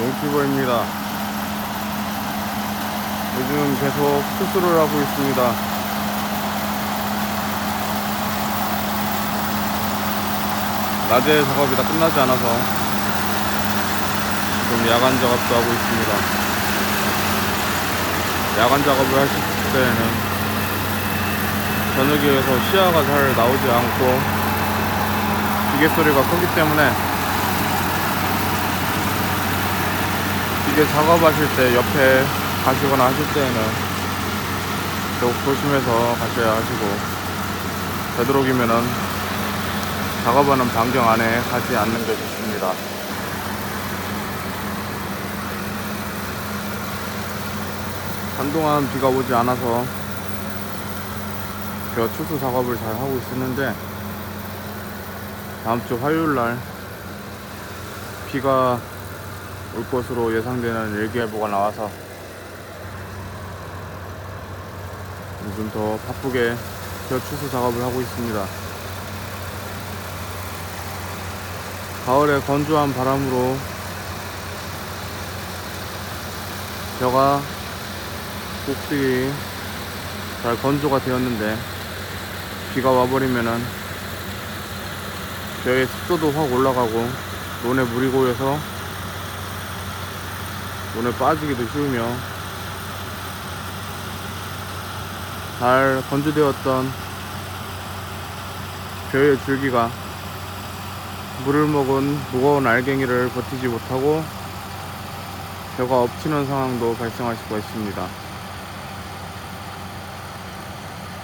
농피버입니다. 요즘 계속 수술을 하고 있습니다. 낮에 작업이 다 끝나지 않아서 지금 야간 작업도 하고 있습니다. 야간 작업을 하실 때에는 저녁에서 시야가 잘 나오지 않고 기계 소리가 크기 때문에 기계 작업하실 때 옆에 가시거나 하실 때에는 더욱 조심해서 가셔야 하시고 되도록이면은 작업하는 반경 안에 가지 않는 게 좋습니다. 한동안 비가 오지 않아서 저 추수 작업을 잘 하고 있었는데 다음 주 화요일 날 비가 올 것으로 예상되는 일기예보가 나와서 요즘 더 바쁘게 벼 추수 작업을 하고 있습니다. 가을에 건조한 바람으로 벼가 꼭지기 잘 건조가 되었는데 비가 와버리면은 벼의 습도도 확 올라가고 논에 물이 고여서 논에 빠지기도 쉬우며 잘 건조되었던 벼의 줄기가 물을 먹은 무거운 알갱이를 버티지 못하고 벼가 엎치는 상황도 발생할 수가 있습니다.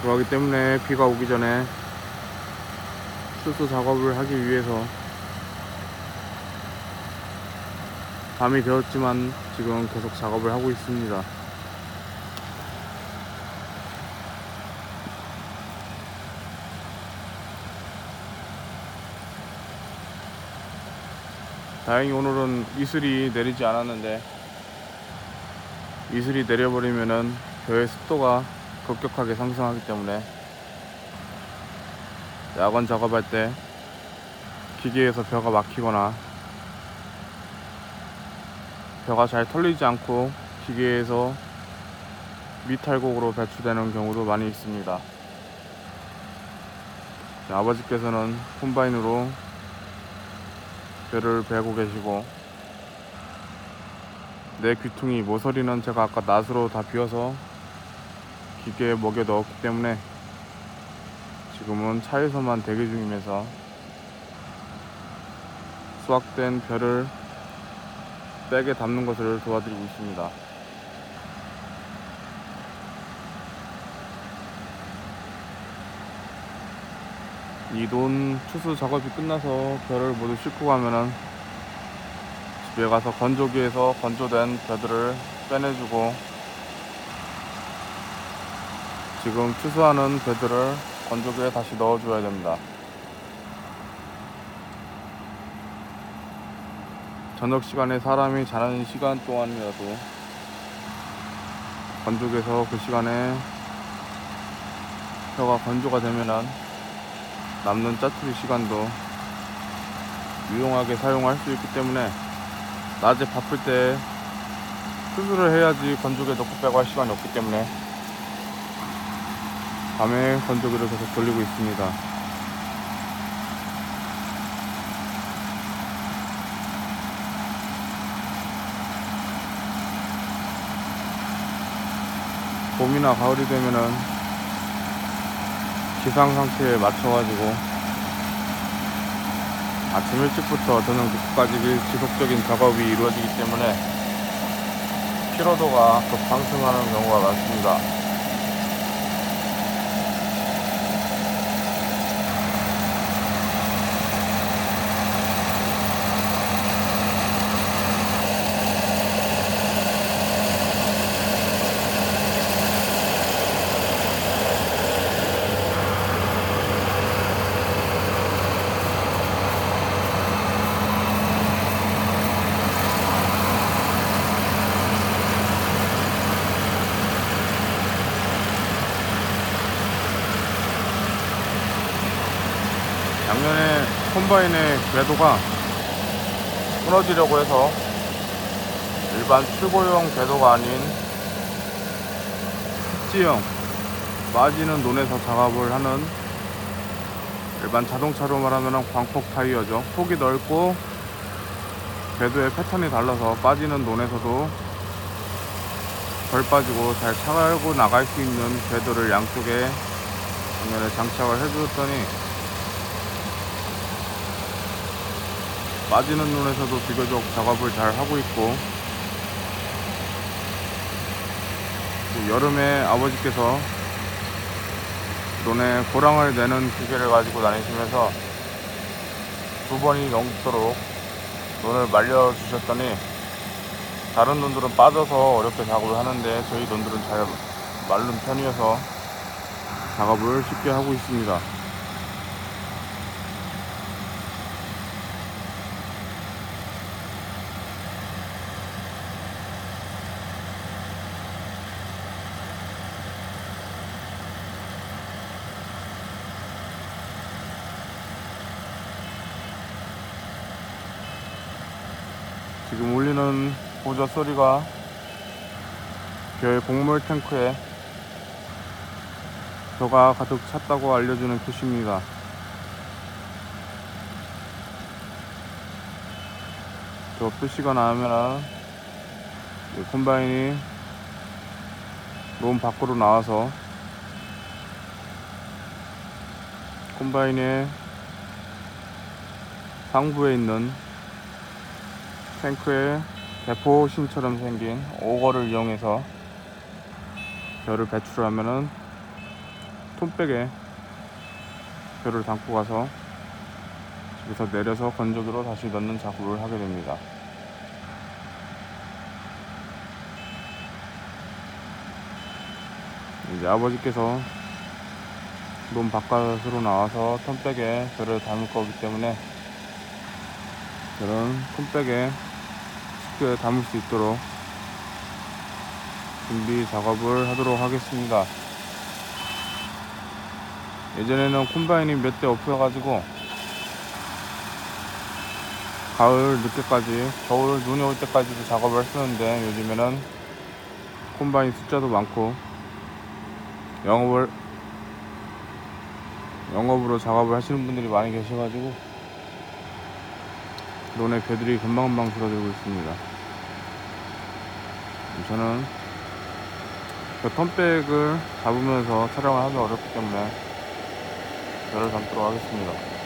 그러기 때문에 비가 오기 전에 수수 작업을 하기 위해서 밤이 되었지만 지금 계속 작업을 하고 있습니다. 다행히 오늘은 이슬이 내리지 않았는데 이슬이 내려버리면은 벼의 습도가 급격하게 상승하기 때문에 야간 작업할 때 기계에서 벼가 막히거나 벼가 잘 털리지 않고 기계에서 미탈곡으로 배출되는 경우도 많이 있습니다. 아버지께서는 콤바인으로 벼를 베고 계시고 내 귀퉁이 모서리는 제가 아까 낫으로 다 비워서 기계에 먹여 넣었기 때문에 지금은 차에서만 대기 중이면서 수확된 벼를 백에 담는 것을 도와드리고 있습니다. 이 논 추수 작업이 끝나서 벼를 모두 싣고 가면은 집에 가서 건조기에서 건조된 벼들을 빼내주고 지금 추수하는 벼들을 건조기에 다시 넣어줘야 됩니다. 저녁 시간에 사람이 자는 시간 동안이라도 건조기에서 그 시간에 벼가 건조가 되면은 남는 짜투리 시간도 유용하게 사용할 수 있기 때문에 낮에 바쁠 때 수술을 해야지 건조기에 넣고 빼고 할 시간이 없기 때문에 밤에 건조기를 계속 돌리고 있습니다. 봄이나 가을이 되면은 기상 상태에 맞춰가지고 아침 일찍부터 저녁 늦게까지 지속적인 작업이 이루어지기 때문에 피로도가 급 상승하는 경우가 많습니다. 작년에 콤바인의 궤도가 끊어지려고 해서 일반 출고용 궤도가 아닌 특지형 빠지는 논에서 작업을 하는 일반 자동차로 말하면 광폭 타이어죠. 폭이 넓고 궤도의 패턴이 달라서 빠지는 논에서도 덜 빠지고 잘 차고 나갈 수 있는 궤도를 양쪽에 정면에 장착을 해주었더니 빠지는 논에서도 비교적 작업을 잘 하고 있고 또 여름에 아버지께서 논에 고랑을 내는 기계를 가지고 다니시면서 두 번이 넘도록 논을 말려 주셨더니 다른 논들은 빠져서 어렵게 작업을 하는데 저희 논들은 잘 마른 편이어서 작업을 쉽게 하고 있습니다. 지금 울리는 보조 소리가 저의 곡물 탱크에 벼가 가득 찼다고 알려주는 표시입니다. 저 표시가 이 콤바인이 논 밖으로 나와서 콤바인의 상부에 있는 탱크에 대포심처럼 생긴 오거를 이용해서 벼를 배출하면은 톤백에 벼를 담고 가서 집에서 내려서 건조기로 다시 넣는 작업을 하게 됩니다. 이제 아버지께서 논 바깥으로 나와서 톤백에 벼를 담을 거기 때문에 저는 톤백에 쉽게 담을 수 있도록 준비 작업을 하도록 하겠습니다. 예전에는 콤바인이 몇 대 없어가지고 가을 늦게까지 겨울 눈이 올 때까지도 작업을 했었는데 요즘에는 콤바인 숫자도 많고 영업을 영업으로 작업을 하시는 분들이 많이 계셔가지고 논의 벼들이 금방금방 줄어들고 있습니다. 저는 그 턴백을 잡으면서 촬영을 하기 어렵기 때문에 벼를 담도록 하겠습니다.